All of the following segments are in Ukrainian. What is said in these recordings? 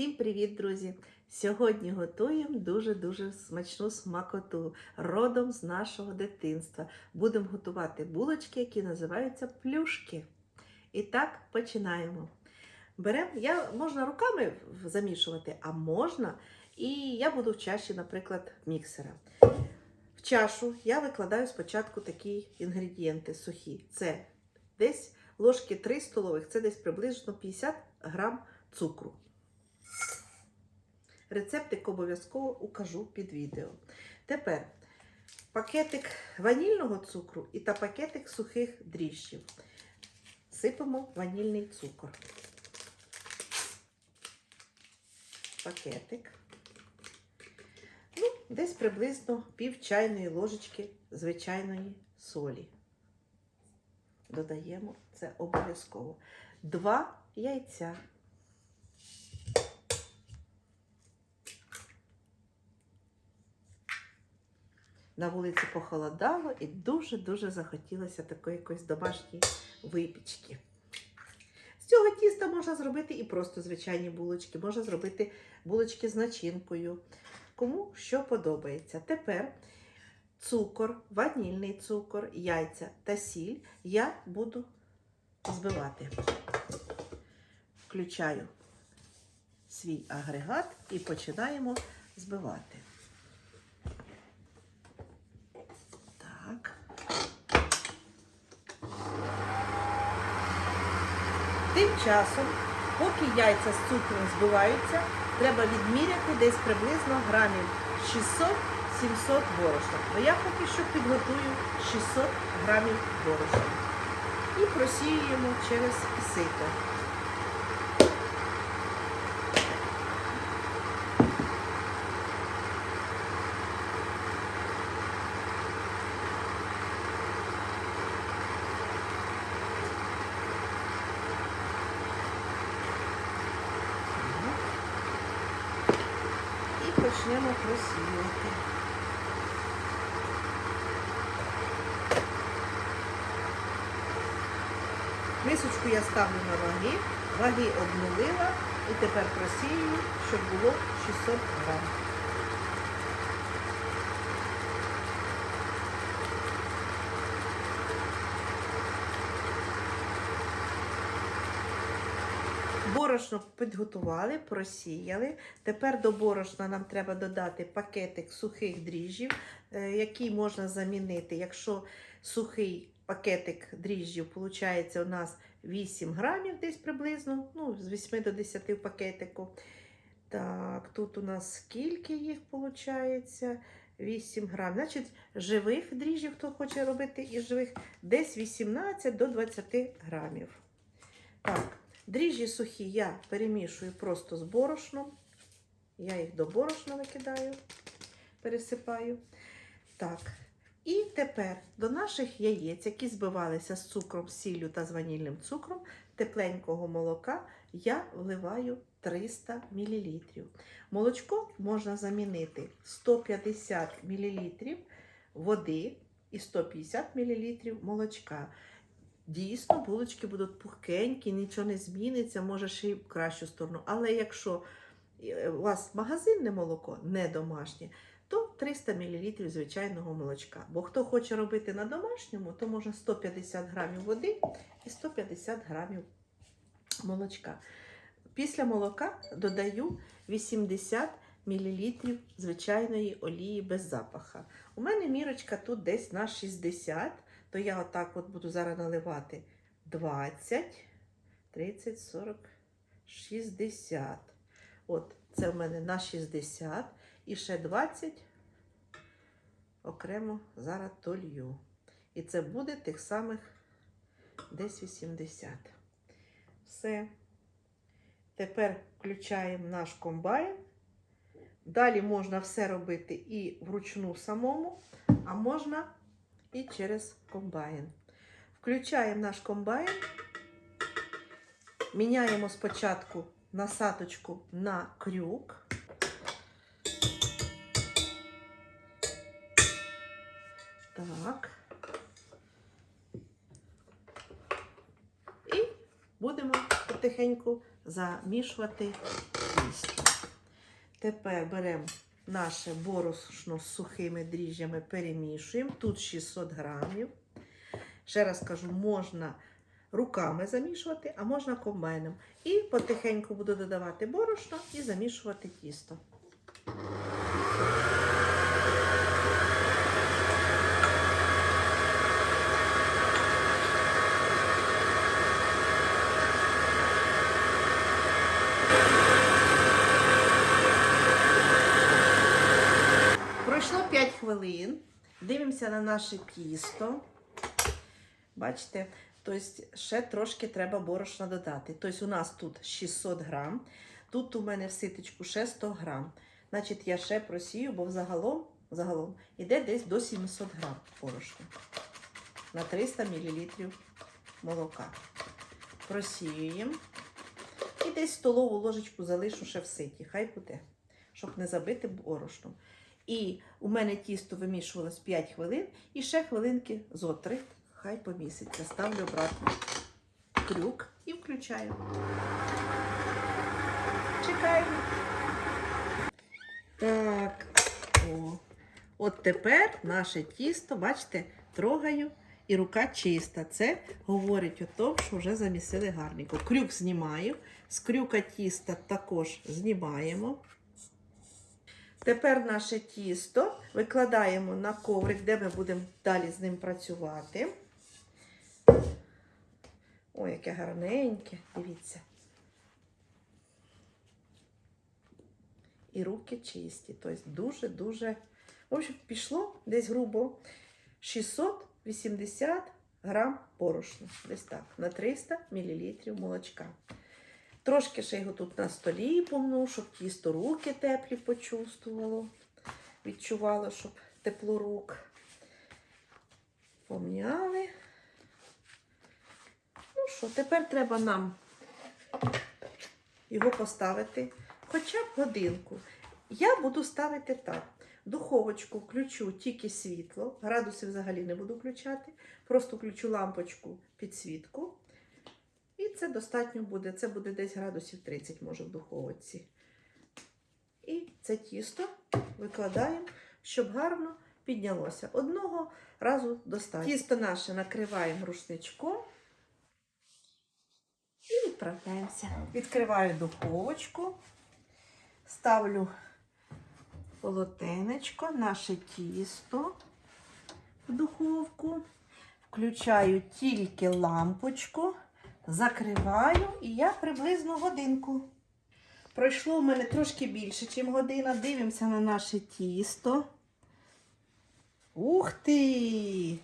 Всім привіт, друзі! Сьогодні готуємо дуже-дуже смачну смакоту родом з нашого дитинства. Будемо готувати булочки, які називаються плюшки. І так, починаємо. Беремо, я, можна руками замішувати, а можна, і я буду в чаші, наприклад, міксера. В чашу я викладаю спочатку такі інгредієнти сухі. Це десь ложки 3 столових, це десь приблизно 50 грам цукру. Рецептик обов'язково укажу під відео. Тепер пакетик ванільного цукру і та пакетик сухих дріжджів. Сипемо ванільний цукор. Пакетик. Ну, десь приблизно пів чайної ложечки звичайної солі. Додаємо це обов'язково. Два яйця. На вулиці похолодало і дуже-дуже захотілося такої якоїсь домашньої випічки. З цього тіста можна зробити і просто звичайні булочки, можна зробити булочки з начинкою. Кому що подобається. Тепер цукор, ванільний цукор, яйця та сіль я буду збивати. Включаю свій агрегат і починаємо збивати. Так. Тим часом, поки яйця з цукром збиваються, треба відміряти десь приблизно грамів 600-700 борошна. То я поки що підготую 600 грамів борошна. І просіюємо через сито. Мисочку я ставлю на ваги, ваги обнулила і тепер просію, щоб було 600 грам. Борошно підготували, просіяли. Тепер до борошна нам треба додати пакетик сухих дріжджів, е, який можна замінити. Якщо сухий пакетик дріжджів, виходить, у нас 8 грамів десь приблизно, ну, з 8 до 10 в пакетику. Так, тут у нас скільки їх виходить? 8 грам. Значить, живих дріжджів, хто хоче робити із живих, десь 18 до 20 грамів. Так. Дріжджі сухі я перемішую просто з борошном. Я їх до борошна викидаю, пересипаю. Так. І тепер до наших яєць, які збивалися з цукром, сіллю та з ванільним цукром, тепленького молока я вливаю 300 мл. Молочко можна замінити 150 мл води і 150 мл молочка. Дійсно, булочки будуть пухкенькі, нічого не зміниться, може ще й в кращу сторону. Але якщо у вас магазинне молоко, не домашнє, то 300 мл звичайного молочка. Бо хто хоче робити на домашньому, то може 150 грамів води і 150 грамів молочка. Після молока додаю 80 мл звичайної олії без запаха. У мене мірочка тут десь на 60 то я отак от буду зараз наливати 20, 30, 40, 60. От, це в мене на 60 і ще 20 окремо зараз толью. І це буде тих самих десь 80. Все. Тепер включаємо наш комбайн. Далі можна все робити і вручну самому, а можна і через комбайн. Включаємо наш комбайн, міняємо спочатку насадочку на крюк. Так. І будемо потихеньку замішувати 200. Тепер беремо наше борошно з сухими дріжджами, перемішуємо. Тут 600 грамів. Ще раз кажу, можна руками замішувати, а можна комбайном. І потихеньку буду додавати борошно і замішувати тісто. Пройшло 5 хвилин. Дивимося на наше тісто. Бачите, тобто ще трошки треба борошна додати. Тобто у нас тут 600 грам, тут у мене в ситочку ще 100 грам. Значить, я ще просію, бо загалом, загалом іде десь до 700 грам борошна на 300 мл молока. Просіюємо. І десь столову ложечку залишу ще в ситі. Хай буде, щоб не забити борошном. І у мене тісто вимішувалось 5 хвилин, і ще хвилинки зо 3. Хай поміситься. Ставлю обратно крюк і включаю. Чекаємо. Так. О. От тепер наше тісто, бачите, трогаю і рука чиста. Це говорить о тому, що вже замісили гарненько. Крюк знімаю, з крюка тіста також знімаємо. Тепер наше тісто викладаємо на коврик, де ми будемо далі з ним працювати. Ой, яке гарненьке, дивіться. І руки чисті. Тобто дуже-дуже. В общем, пішло десь грубо 680 грам борошна. Десь так, на 300 мл молочка. Трошки ще його тут на столі помну, щоб тісто руки теплі почувствувало. Відчувало, щоб тепло рук. Помняли. Що, тепер треба нам його поставити хоча б годинку. Я буду ставити так. Духовочку включу тільки світло, градуси взагалі не буду включати. Просто включу лампочку підсвітку. І це достатньо буде. Це буде десь градусів 30, може, в духовці. І це тісто викладаємо, щоб гарно піднялося. Одного разу достатньо. Тісто наше накриваємо рушничком відправляємося. Відкриваю духовочку, ставлю полотенечко, наше тісто в духовку. Включаю тільки лампочку, закриваю і я приблизно годинку. Пройшло в мене трошки більше, ніж година. Дивимося на наше тісто. Ух ти!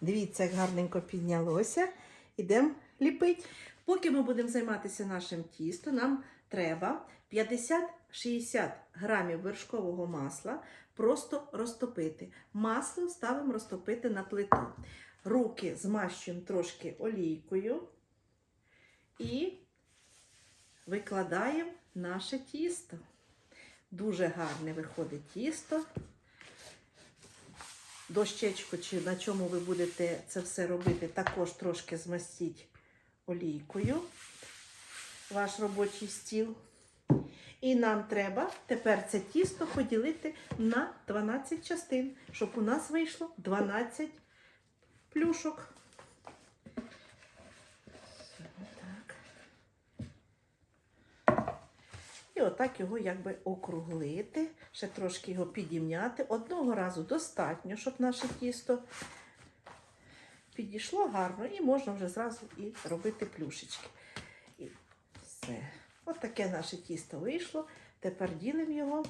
Дивіться, як гарненько піднялося. Ідемо ліпити. Поки ми будемо займатися нашим тістом, нам треба 50-60 грамів вершкового масла просто розтопити. Масло ставимо розтопити на плиту. Руки змащуємо трошки олійкою і викладаємо наше тісто. Дуже гарне виходить тісто. Дощечку, чи на чому ви будете це все робити, також трошки змастіть олійкою ваш робочий стіл. І нам треба тепер це тісто поділити на 12 частин, щоб у нас вийшло 12 плюшок. І отак його якби округлити, ще трошки його підімняти. Одного разу достатньо, щоб наше тісто підійшло гарно, і можна вже зразу і робити плюшечки. І все. От таке наше тісто вийшло. Тепер ділимо його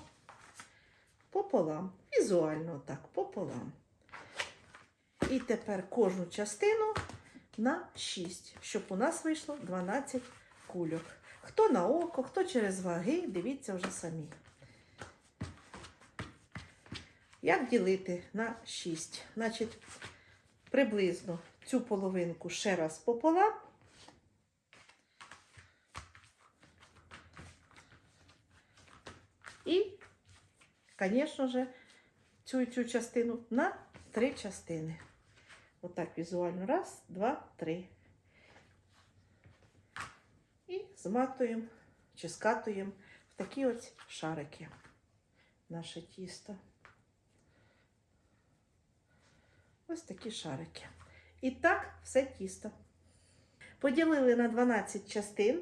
пополам. Візуально так, пополам. І тепер кожну частину на 6, щоб у нас вийшло 12 кульок. Хто на око, хто через ваги, дивіться вже самі. Як ділити на 6? Значить, приблизно цю половинку ще раз пополам. І, звісно ж, цю цю частину на три частини. Отак візуально. Раз, два, три. І зматуємо чи скатуємо в такі ось шарики наше тісто. Ось такі шарики. І так все тісто. Поділили на 12 частин.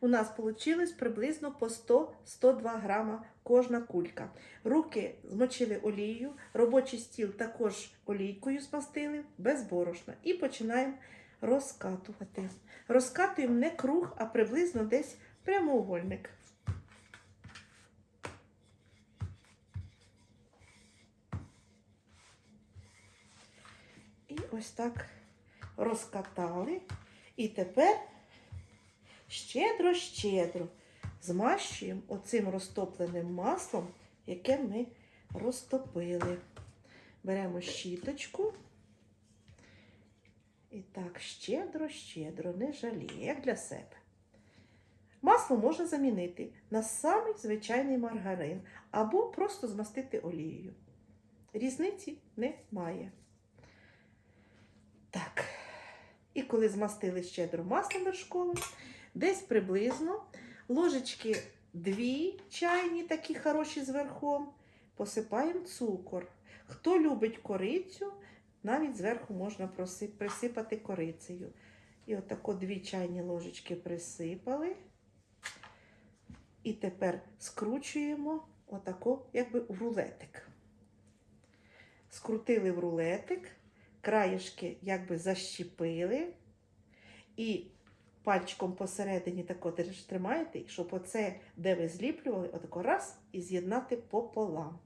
У нас вийшло приблизно по 100-102 грама кожна кулька. Руки змочили олією, робочий стіл також олійкою змастили, без борошна. І починаємо розкатувати. Розкатуємо не круг, а приблизно десь прямоугольник. І ось так розкатали. І тепер щедро-щедро змащуємо оцим розтопленим маслом, яке ми розтопили. Беремо щіточку. І так, щедро-щедро, не жаліє, як для себе. Масло можна замінити на самий звичайний маргарин або просто змастити олією. Різниці немає. Так. І коли змастили щедро маслом вершковим, десь приблизно ложечки дві чайні, такі хороші з верхом, посипаємо цукор. Хто любить корицю, навіть зверху можна присипати корицею. І отако дві чайні ложечки присипали. І тепер скручуємо отако, якби в рулетик. Скрутили в рулетик, краєшки якби защіпили. І пальчиком посередині тако тримаєте, щоб оце, де ви зліплювали, отако раз і з'єднати пополам.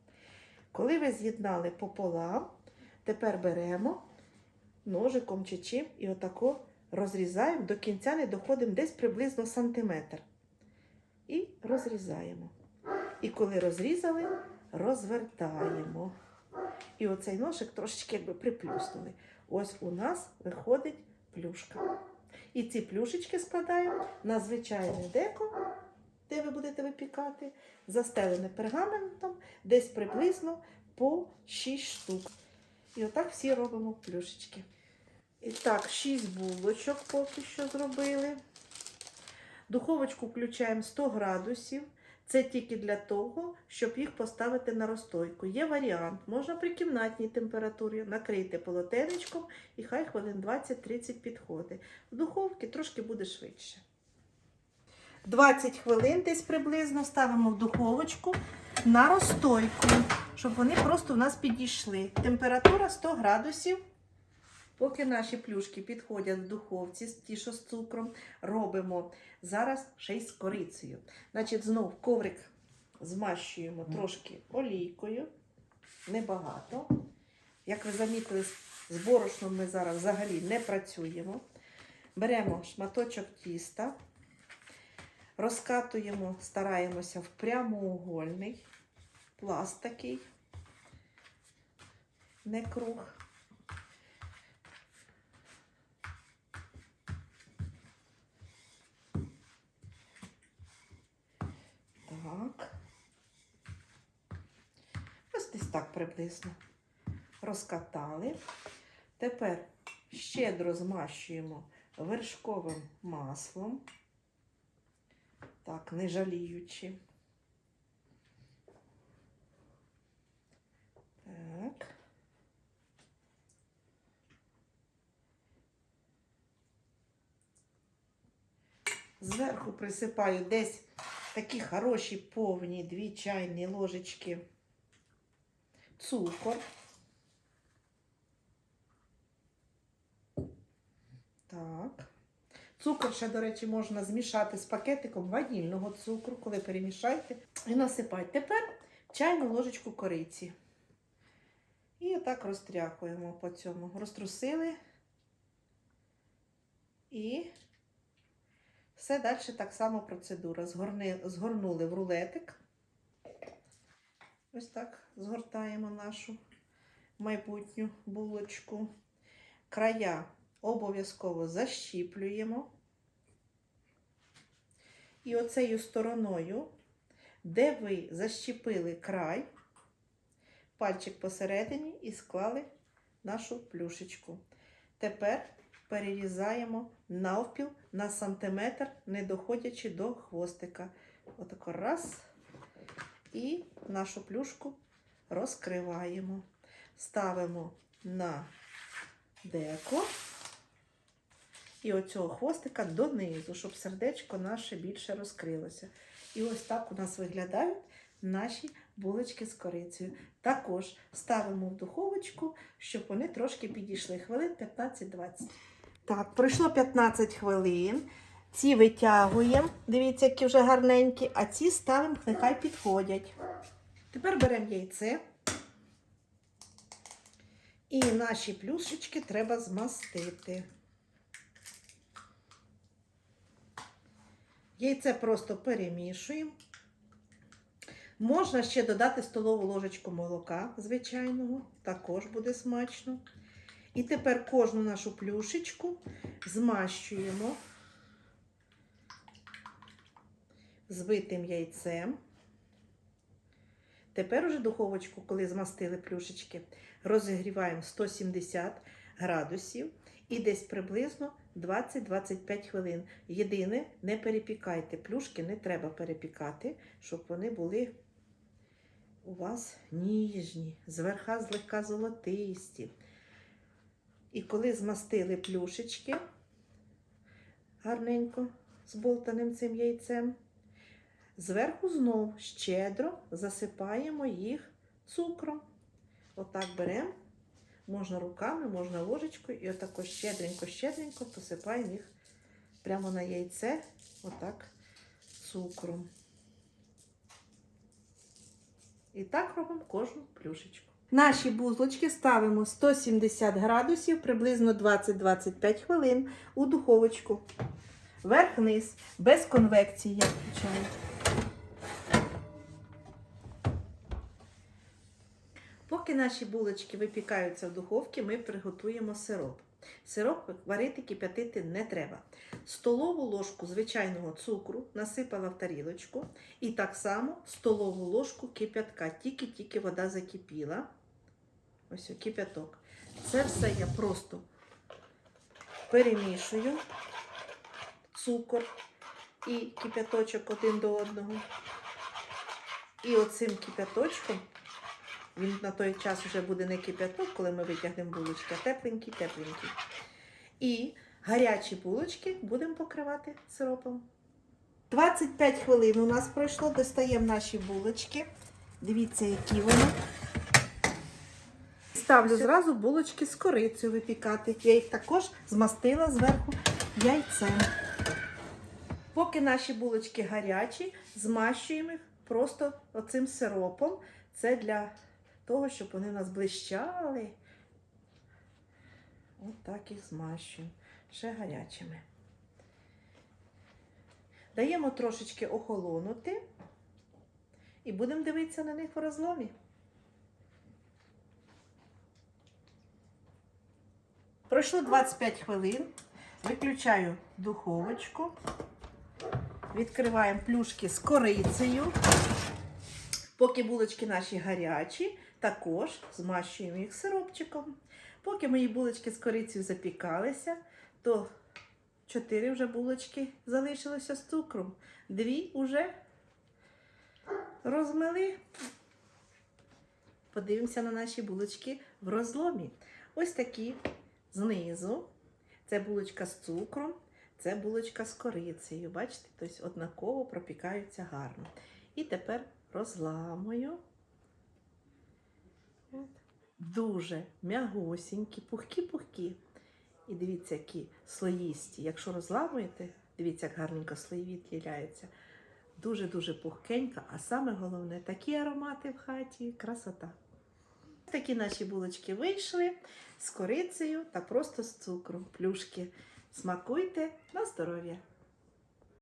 Коли ви з'єднали пополам, тепер беремо ножиком чи чим і отако розрізаємо, до кінця не доходимо десь приблизно сантиметр. І розрізаємо. І коли розрізали, розвертаємо. І оцей ножик трошечки якби приплюснули. Ось у нас виходить плюшка. І ці плюшечки складаємо на звичайне деко, де ви будете випікати, застелене пергаментом, десь приблизно по 6 штук. І отак всі робимо плюшечки. І так, 6 булочок поки що зробили. Духовочку включаємо 100 градусів. Це тільки для того, щоб їх поставити на розстойку. Є варіант, можна при кімнатній температурі накрити полотенечком і хай хвилин 20-30 підходить. В духовці трошки буде швидше. 20 хвилин десь приблизно ставимо в духовочку на розстойку, щоб вони просто в нас підійшли. Температура 100 градусів. Поки наші плюшки підходять в духовці, ті, що з цукром, робимо зараз ще й з корицею. Значить, знов коврик змащуємо трошки олійкою, небагато. Як ви замітили, з борошном ми зараз взагалі не працюємо. Беремо шматочок тіста, розкатуємо, стараємося в прямоугольний пласт такий, не круг. Так. Ось десь так приблизно. Розкатали. Тепер щедро змащуємо вершковим маслом. Так, не жаліючи. Так. Зверху присипаю десь такі хороші повні дві чайні ложечки цукор. Так. Цукор ще, до речі, можна змішати з пакетиком ванільного цукру, коли перемішаєте, і насипайте. Тепер чайну ложечку кориці. І отак розтряхуємо по цьому. Розтрусили. І все далі так само процедура. Згорни, згорнули в рулетик. Ось так згортаємо нашу майбутню булочку. Края обов'язково защіплюємо. І оцею стороною, де ви защіпили край, пальчик посередині і склали нашу плюшечку. Тепер перерізаємо навпіл на сантиметр, не доходячи до хвостика. Отако раз. І нашу плюшку розкриваємо. Ставимо на деко. І оцього хвостика донизу, щоб сердечко наше більше розкрилося. І ось так у нас виглядають наші булочки з корицею. Також ставимо в духовочку, щоб вони трошки підійшли. Хвилин 15-20. Так, пройшло 15 хвилин. Ці витягуємо, дивіться, які вже гарненькі, а ці ставимо, нехай підходять. Тепер беремо яйце. І наші плюшечки треба змастити. Яйце просто перемішуємо. Можна ще додати столову ложечку молока звичайного, також буде смачно. І тепер кожну нашу плюшечку змащуємо збитим яйцем. Тепер уже духовочку, коли змастили плюшечки, розігріваємо 170 градусів і десь приблизно 20-25 хвилин. Єдине, не перепікайте. Плюшки не треба перепікати, щоб вони були у вас ніжні, зверха злегка золотисті. І коли змастили плюшечки гарненько зболтаним цим яйцем, зверху знов щедро засипаємо їх цукром. Отак беремо, можна руками, можна ложечкою, і отако щедренько-щедренько посипаємо їх прямо на яйце, отак цукром. І так робимо кожну плюшечку. Наші бузлочки ставимо 170 градусів, приблизно 20-25 хвилин у духовочку. Верх-низ, без конвекції, я включаю. Поки наші булочки випікаються в духовці, ми приготуємо сироп. Сироп варити кип'ятити не треба. Столову ложку звичайного цукру насипала в тарілочку. І так само столову ложку кип'ятка. Тільки-тільки вода закипіла. Ось кип'яток. Це все я просто перемішую цукор і кип'яточок один до одного. І оцим кип'яточком, він на той час вже буде не кип'яток, коли ми витягнемо булочки, а тепленький, тепленький. І гарячі булочки будемо покривати сиропом. 25 хвилин у нас пройшло, достаємо наші булочки. Дивіться, які вони. Ставлю зразу булочки з корицею випікати. Я їх також змастила зверху яйцем. Поки наші булочки гарячі, змащуємо їх просто оцим сиропом. Це для того, щоб вони у нас блищали. От так їх змащуємо. Ще гарячими. Даємо трошечки охолонути і будемо дивитися на них в розломі. Пройшло 25 хвилин. Виключаю духовочку. Відкриваємо плюшки з корицею. Поки булочки наші гарячі, також змащуємо їх сиропчиком. Поки мої булочки з корицею запікалися, то 4 вже булочки залишилося з цукром. Дві вже розмили. Подивимося на наші булочки в розломі. Ось такі знизу. Це булочка з цукром, це булочка з корицею. Бачите, тобто однаково пропікаються гарно. І тепер розламую. Дуже м'ягусінькі, пухкі-пухкі. І дивіться, які слоїсті. Якщо розламуєте, дивіться, як гарненько слої відділяються. Дуже-дуже пухкенька, а саме головне, такі аромати в хаті, красота. Такі наші булочки вийшли з корицею та просто з цукром. Плюшки. Смакуйте на здоров'я!